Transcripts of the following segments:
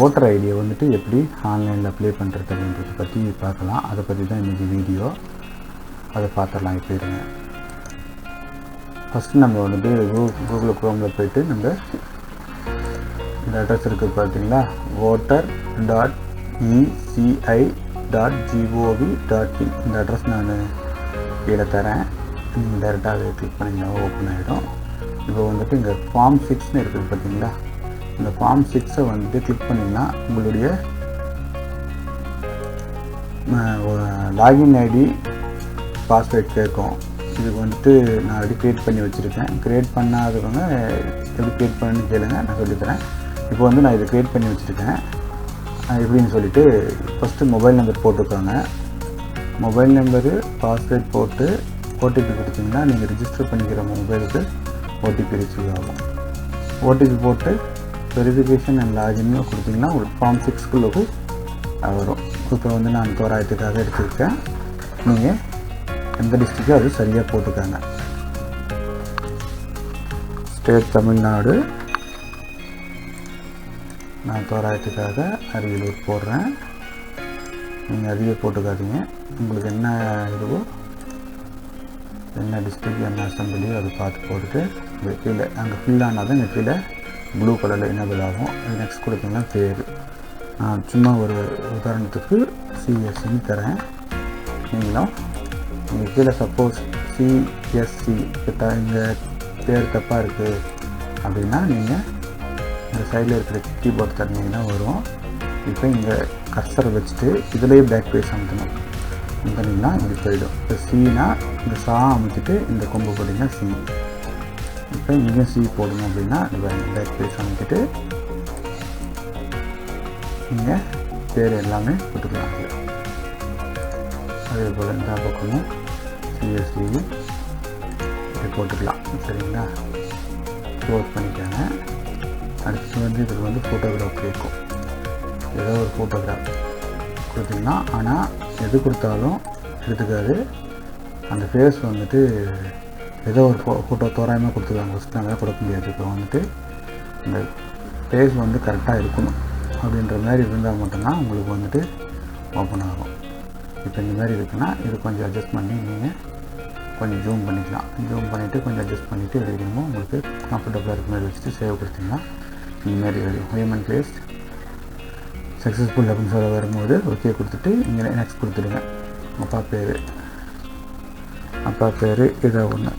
Voter ஐடியை வந்துட்டு எப்படி ஆன்லைனில் அப்ளை பண்ணுறது அப்படின்றத பற்றி பார்க்கலாம். அதை பற்றி தான் இன்றைக்கி வீடியோ அதை பார்த்துடலாம் இப்போ இருங்க. ஃபஸ்ட்டு நம்ம வந்துட்டு கூ கூகுள் குரோமில் போயிட்டு நம்ம இந்த அட்ரஸ் இருக்குது பார்த்தீங்களா voter dot ECI dot GOV dot in இந்த அட்ரஸ் நான் கீழே தரேன். நீங்கள் டேரெக்டாக அதை கிளிக் பண்ணிங்கன்னா ஓப்பன் ஆகிடும் இப்போ வந்துட்டு இங்கே ஃபார்ம் சிக்ஸ்னு இருக்குது பார்த்தீங்களா இந்த ஃபார்ம் சிக்ஸை வந்து கிளிக் பண்ணிங்கன்னா உங்களுடைய லாகின் ஐடி பாஸ்வேர்ட் கேட்கும். இதுக்கு வந்துட்டு நான் ஆல்ரெடி க்ரியேட் பண்ணி வச்சுருக்கேன். க்ரியேட் பண்ணாதவங்க எப்படி க்ரியேட் பண்ணு கேளுங்க. நான் சொல்லித்தரேன். இப்போ வந்து நான் இதை க்ரியேட் பண்ணி வச்சுருக்கேன். எப்படின்னு சொல்லிட்டு ஃபஸ்ட்டு மொபைல் நம்பர் போட்டுக்கோங்க. மொபைல் நம்பரு பாஸ்வேர்ட் போட்டு ஓடிபி கொடுத்தீங்கன்னா நீங்கள் ரிஜிஸ்டர் பண்ணிக்கிற மொபைலுக்கு ஓடிபி ரிசீவ் ஆகும். ஓடிபி போட்டு வெரிஃபிகேஷன் அண்ட் லாகின் கொடுத்தீங்கன்னா உங்களுக்கு ஃபார்ம் சிக்ஸ்குள்ளே வரும். இப்போ வந்து நான் தோராயத்துக்காக எடுத்துருக்கேன் நீங்கள் எந்த டிஸ்ட்ரிக்டோ அது சரியாக போட்டுக்காங்க. ஸ்டேட் தமிழ்நாடு நான் தோராயத்துக்காக அரியலூர் போடுறேன். நீங்கள் அதிக போட்டுக்காதீங்க. உங்களுக்கு என்ன இதுவோ என்ன டிஸ்ட்ரிக்ட் என்ன அசம்பிளியோ அதை பார்த்து போட்டுட்டு இங்கே கீழே அங்கே ஃபில் ஆனால் தான் இங்கே கீழே ப்ளூ கலரில் எனபிள் ஆகும் நெக்ஸ்ட் கொடுத்தீங்கன்னா பேர் நான் சும்மா ஒரு உதாரணத்துக்கு சிஎஸ்சின்னு தரேன். நீங்களும் இங்கே கீழே சப்போஸ் சிஎஸ்சி கிட்ட இங்கே பேர் தப்பாக இருக்குது அப்படின்னா நீங்கள் இந்த சைடில் இருக்கிற கீபோர்ட் தரணிங்கன்னா வரும். இப்போ இங்கே கர்சரை வச்சுட்டு இதுலேயே பேக் பேஸ் அமுத்தணும். அமுத்தினீங்கன்னா இங்கே போயிடும். இப்போ சீனா இந்த சா அமைச்சிட்டு இந்த கொம்பு போட்டிங்கன்னா சி இப்போ இங்கேயும் சி போடணும் அப்படின்னா இந்த பேக் பேஸ் அமைச்சிட்டு நீங்கள் பேர் எல்லாமே போட்டுக்கலாம். அதே போல் இந்த பக்கமும் சிஎஸ்டியும் இப்படி போட்டுக்கலாம். சரிங்களா? க்ளோஸ் பண்ணிக்காங்க. அடுத்து வந்து இதில் வந்து ஃபோட்டோகிராஃப் கேட்கும் ஏதோ ஒரு ஃபோட்டோகிராஃப் கொடுத்தீங்கன்னா ஆனால் எது கொடுத்தாலும் எடுத்துக்காது. அந்த ஃபேஸ் வந்துட்டு ஏதோ ஒரு ஃபோ ஃபோட்டோ தோராயமாக கொடுத்துருக்காங்க. ஃபஸ்ட்டு கொடுக்க முடியாது. இப்போ வந்துட்டு இந்த பேஸ் வந்து கரெக்டாக இருக்கணும் அப்படின்ற மாதிரி இருந்தால் மட்டும்தான் உங்களுக்கு வந்துட்டு ஓப்பன் ஆகும். இப்போ இந்த மாதிரி இருக்குன்னா இது கொஞ்சம் அட்ஜஸ்ட் பண்ணி நீங்கள் கொஞ்சம் ஜூம் பண்ணிக்கலாம். ஜூம் பண்ணிவிட்டு கொஞ்சம் அட்ஜஸ்ட் பண்ணிவிட்டு எழுதிக்கணுமோ உங்களுக்கு கம்ஃபர்டபுளாக இருக்க மாதிரி வச்சுட்டு சேவ் கொடுத்தீங்கன்னா இந்தமாரி வரும் ஹியூமன் ஃபேஸ் சக்ஸஸ்ஃபுல் அப்படின்னு சொல்ல வரும்போது ஓகே கொடுத்துட்டு இங்கே நெக்ஸ்ட் கொடுத்துடுங்க. அப்பா பேர் அப்பா பேர் இதை ஒன்று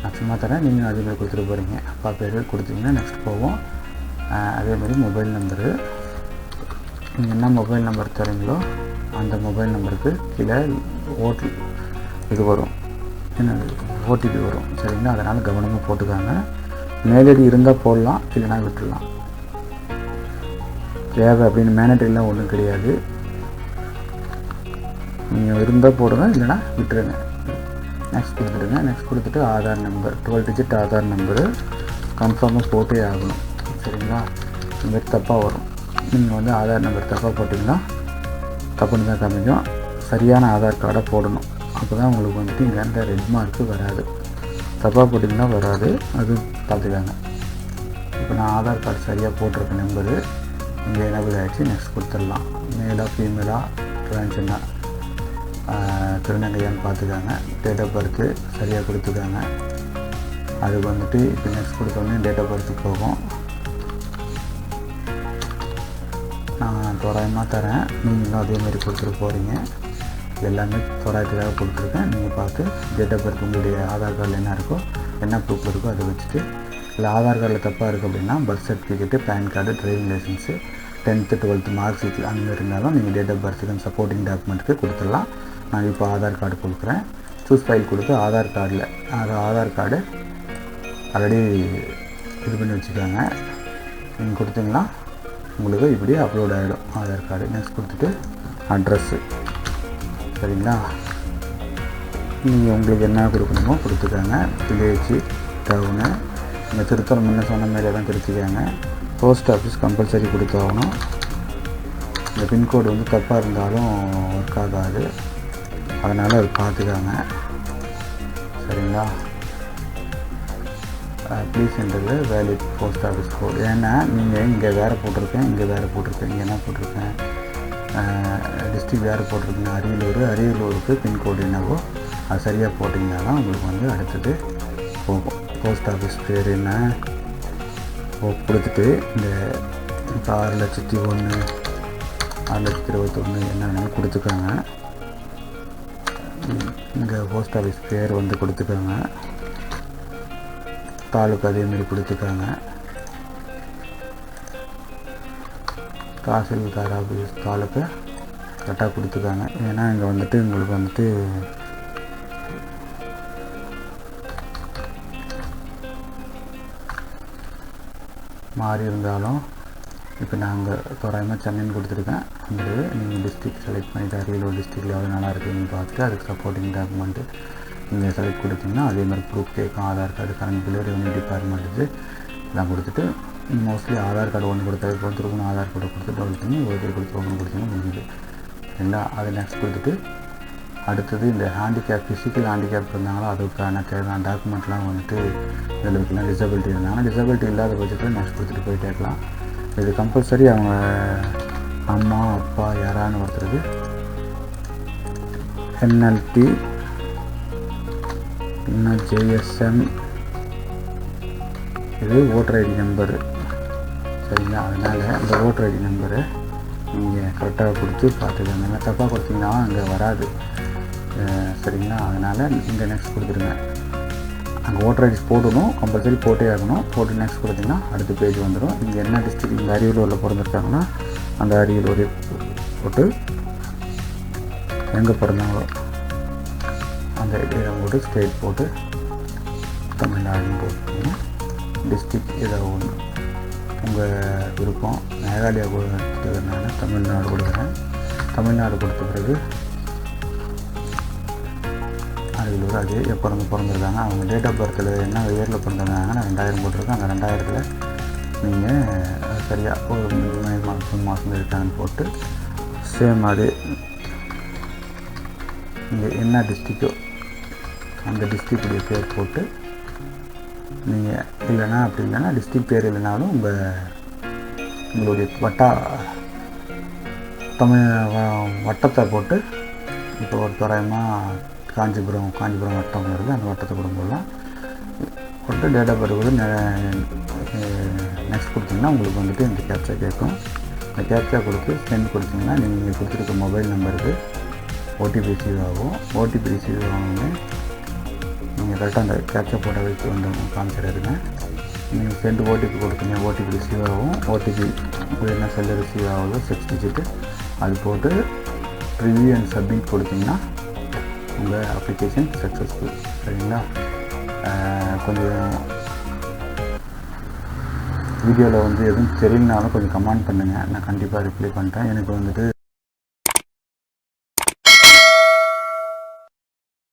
நான் சும்மா தரேன். நீங்கள் அதே மாதிரி கொடுத்துட்டு போகிறீங்க அப்பா பேர் கொடுத்தீங்கன்னா நெக்ஸ்ட் போவோம். அதே மாதிரி மொபைல் நம்பரு நீங்கள் என்ன மொபைல் நம்பர் தரீங்களோ அந்த மொபைல் நம்பருக்கு கீழே ஓட்டு இது வரும். என்ன ஓடிபி வரும். சரிங்களா? அதனால் கவனமாக போட்டுக்காங்க. மேலடி இருந்தால் போடலாம் இல்லைனா விட்டுடலாம். தேவை அப்படின்னு மேனட்ரிலாம் ஒன்றும் கிடையாது. நீங்கள் இருந்தால் போடுங்க இல்லைனா விட்டுருங்க. நெக்ஸ்ட் கொடுத்துடுங்க நெக்ஸ்ட் கொடுத்துட்டு Aadhaar number twelve digit Aadhaar number கன்ஃபார்மாக போட்டே ஆகணும். சரிங்களா? இந்த மாதிரி தப்பாக வரும். நீங்கள் வந்து ஆதார் நம்பர் தப்பாக போட்டிங்கன்னா தப்புன்னு தான் காமிக்கும் சரியான ஆதார் கார்டை போடணும். அப்போ தான் உங்களுக்கு வந்துட்டு இங்கே அந்த ரெட் மார்க்கு வராது. தப்பாக போட்டிங்கன்னா வராது. அது பார்த்துக்காங்க. இப்போ நான் ஆதார் கார்டு சரியாக போட்டிருக்கேன் நம்பரு இங்கே எனபிள் ஆகிடுச்சு நெக்ஸ்ட் கொடுத்துடலாம். மேலாக ஃபீமேலாக ட்ரான்ஸ்ஜெண்டா திருநங்கையான்னு பார்த்துக்காங்க டேட் ஆஃப் பர்த்து சரியாக கொடுத்துக்காங்க அதுக்கு வந்துட்டு இப்போ நெக்ஸ்ட் கொடுத்தோடனே டேட் ஆஃப் பர்த்து போகும். நான் தோராயமாக தரேன். நீங்களும் அதேமாதிரி கொடுத்துட்டு போகிறீங்க எல்லாமே தோராயத்துக்காக கொடுத்துருக்கேன். நீங்கள் பார்த்து டேட் ஆஃப் பர்த் உங்களுடைய ஆதார் கார்டில் என்ன இருக்கோ என்ன ப்ரூஃப் இருக்கோ அதை வச்சுட்டு இல்லை ஆதார் கார்டில் தப்பாக இருக்குது அப்படின்னா birth certificate PAN card driving licence tenth twelfth mark sheet அந்த இருந்தாலும் நீங்கள் டேட் ஆஃப் பர்த்துக்கு சப்போர்ட்டிங் டாக்குமெண்ட்டுக்கு கொடுத்துடலாம். நான் இப்போ ஆதார் கார்டு கொடுக்குறேன். சூஸ் ஃபைல் கொடுத்து ஆதார் கார்டில் அது ஆதார் கார்டு ஆல்ரெடி இது பண்ணி வச்சுக்கோங்க. நீங்கள் கொடுத்தீங்கன்னா உங்களுக்கு இப்படி அப்லோட் ஆகிடும் ஆதார் கார்டு நெக்ஸ்ட் கொடுத்துட்டு அட்ரஸ்ஸு சரிங்களா? நீங்கள் உங்களுக்கு என்ன கொடுக்கணுமோ கொடுத்துக்கோங்க. வில்லேஜ் டவுனு இந்த திருத்தல் முன்ன சொன்ன மாதிரி தான் திருத்திக்காங்க. போஸ்ட் ஆஃபீஸ் கம்பல்சரி கொடுத்தாகணும் இந்த பின்கோடு வந்து தப்பாக இருந்தாலும் ஒர்க் ஆகாது. அதனால் அது பார்த்துக்காங்க. சரிங்களா? ப்ளீஸ் என்றது வேலிட் போஸ்ட் ஆஃபீஸ் கோ ஏன்னா நீங்கள் இங்கே வேறு போட்டிருக்கேன் இங்கே வேறு போட்டிருக்கேன் இங்கே என்ன போட்டிருக்கேன்? டிஸ்ட்ரிக் வேறு போட்டிருக்கேன் அரியலூர் அரியலூருக்கு பின்கோடு என்னவோ அது சரியாக போட்டிங்கன்னா தான் உங்களுக்கு வந்து அடுத்தது போகும். போஸ்ட் ஆஃபீஸ் பேர் என்ன? கொடுத்துட்டு இந்த இப்போ ஆறு லட்சத்தி ஒன்று ஆறு லட்சத்தி இருபத்தொன்று என்னென்னு கொடுத்துருக்காங்க இங்கே போஸ்ட் ஆஃபீஸ் பேர் வந்து கொடுத்துருக்காங்க. தாலுக்கு அதேமாரி கொடுத்துருக்காங்க. தாசில்தார் ஆஃபீஸ் தாலுக்கு கரெக்டாக கொடுத்துருக்காங்க. ஏன்னா இங்கே வந்துட்டு உங்களுக்கு வந்துட்டு மாறி இருந்தாலும் இப்போ நாங்கள் தோராயமாக சென்னைன்னு கொடுத்துருக்கேன். அந்த நீங்கள் டிஸ்ட்ரிக் செலக்ட் பண்ணிவிட்டு அரியலூர் டிஸ்ட்ரிக்டில் எவ்வளோ நல்லா இருக்குதுன்னு பார்த்துட்டு அதுக்கு சப்போர்ட்டிங் டாக்குமெண்ட்டு நீங்கள் செலக்ட் கொடுத்தீங்கன்னா அதே மாதிரி ப்ரூஃப் கேட்கும் Aadhaar card current bill revenue department எல்லாம் கொடுத்துட்டு மோஸ்ட்லி ஆதார் கார்டு ஒன்று கொடுத்தாரு கொடுத்துருக்கணும் ஆதார் கார்டு கொடுத்து டபுள் பண்ணி ஒரு பேர் கொடுத்து ஒன்று கொடுத்தீங்கன்னா முடிஞ்சுது. சரிங்களா அதை நெக்ஸ்ட் கொடுத்துட்டு அடுத்தது இந்த ஹேண்டிகேப் ஃபிசிக்கல் ஹேண்டிகேப் இருந்தாங்களோ அதுக்கான தேவையான டாக்குமெண்ட்லாம் வந்துட்டு இதில் வைக்கலாம் டிசபிலிட்டி இருந்தாங்கன்னா டிசபிலிட்டி இல்லாத பட்சத்தில் நெக்ஸ்ட் கொடுத்துட்டு போயிட்டே இருக்கலாம். இது கம்பல்சரி அவங்க அம்மா அப்பா யாரான்னு ஒருத்தருக்கு. என்எல்டி இன்னும் ஜேஎஸ்எம் இது ஓட்டர் ஐடி நம்பரு சரிங்களா? அதனால் அந்த ஓட்டர் ஐடி நம்பரை நீங்கள் கரெக்டாக கொடுத்து பார்த்துக்கோங்க. தப்பாக கொடுத்தீங்கன்னா அங்கே வராது. சரிங்களா? அதனால் இங்கே நெக்ஸ்ட் கொடுத்துருங்க. அங்கே ஓட்டர் ஐடிஸ் போடணும் கம்பல்சரி போட்டே ஆகணும். போட்டு நெக்ஸ்ட் கொடுத்தீங்கன்னா அடுத்த பேஜ் வந்துடும் இங்கே என்ன டிஸ்ட்ரிக்ட் இங்கே அரியலூரில் பிறந்திருக்காங்கன்னா அந்த அரியலூர் போட்டு எங்கே பிறந்தாங்களோ அந்த இதை போட்டு ஸ்டேட் போட்டு தமிழ்நாடுன்னு போட்டுக்கோங்க டிஸ்ட்ரிக்ட் ஏதோ ஒன்று உங்கள் விருப்பம். மேகாலயா கொடுத்ததுனால தமிழ்நாடு கொடுக்குறேன். தமிழ்நாடு கொடுத்த பிறகு அரியலூர் எப்போ வந்து பிறந்திருக்காங்க அவங்க டேட் ஆஃப் பர்த்தில் என்ன இயரில் பிறந்திருக்காங்கன்னா ரெண்டாயிரம் போட்டிருக்கேன். அந்த ரெண்டாயிரத்தில் நீங்கள் சரியாக ஒரு மே மாதம் மாதம் இருக்காங்கன்னு போட்டு சேம் அது இங்கே என்ன டிஸ்ட்ரிக்கோ அந்த டிஸ்ட்ரிக்டுடைய பேர் போட்டு நீங்கள் இல்லைன்னா அப்படி இல்லைன்னா டிஸ்ட்ரிக்ட் பேர் இல்லைனாலும் உங்கள் உங்களுடைய வட்டா தமிழ் வ- வட்டத்தை போட்டு இப்போ ஒரு தோராயமாக காஞ்சிபுரம் காஞ்சிபுரம் வட்டம் வருது அந்த வட்டத்தை கூட போடலாம். போட்டு டேட்டா பர்த் கூட நெக்ஸ்ட் கொடுத்தீங்கன்னா உங்களுக்கு வந்துட்டு இந்த கேப்சா கேட்கும். இந்த கேப்சா கொடுத்து சென்ட் கொடுத்தீங்கன்னா நீங்கள் கொடுத்துருக்க மொபைல் நம்பருக்கு ஓடிபி ரிசீவ் ஆகும். ஓடிபி ரிசீவ் ஆகணுமே நீங்கள் கரெக்டாக அந்த கேப்சா போட்டோ வைத்து வந்து காமிச்சிடாருங்க நீங்கள் சென்ட் ஓடிபி கொடுத்தீங்க ஓடிபி ரிசீவ் ஆகும். ஓடிபி என்ன செல்ல ரிசீவ் ஆகுதோ சிக்ஸ் டிஜிட்டு அது போட்டு ரிவ்யூ அண்ட் சப்மிட் கொடுத்தீங்கன்னா உங்கள் அப்ளிகேஷன் சக்ஸஸ்ஃபுல் சரிங்களா? கொஞ்சம் வீடியோவில் வந்து எதுவும் தெரியலனாலும் கொஞ்சம் கமெண்ட் பண்ணுங்கள் நான் கண்டிப்பாக ரிப்ளை பண்ணுறேன் எனக்கு வந்துட்டு